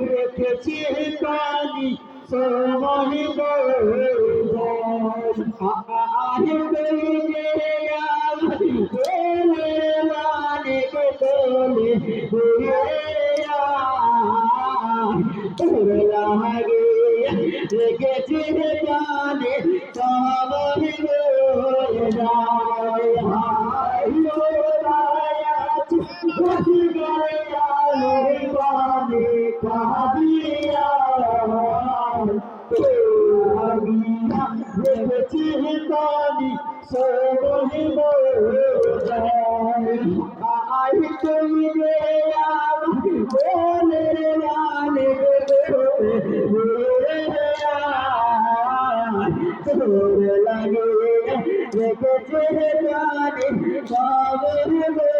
রেখেছি পানি সময় রেখেছি পানি সময় আগিয়া দেখেছি পানি সবহি আই তুমি রে বলে রানে তোর লাগে দেখেছি পানি সবহি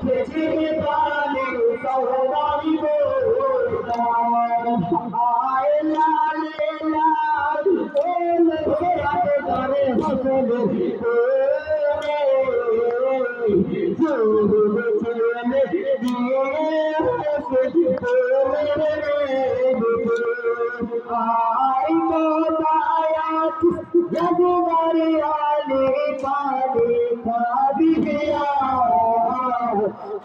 দেখেছে বানি সৌদারি আয় লালে লাল ওলে রাতে করে হসলে আই কোথায় জগমারে আলে পালে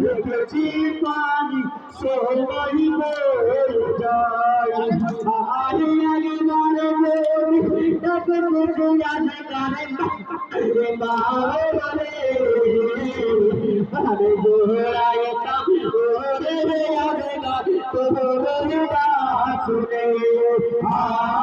দেখেছি পানি সবাই বল যায় আহারে একবার বলি তখন বসে আছে কারে রে মারে আরে গোড়ায় তা ওরে রে আরে না তোর রে আসুদে আ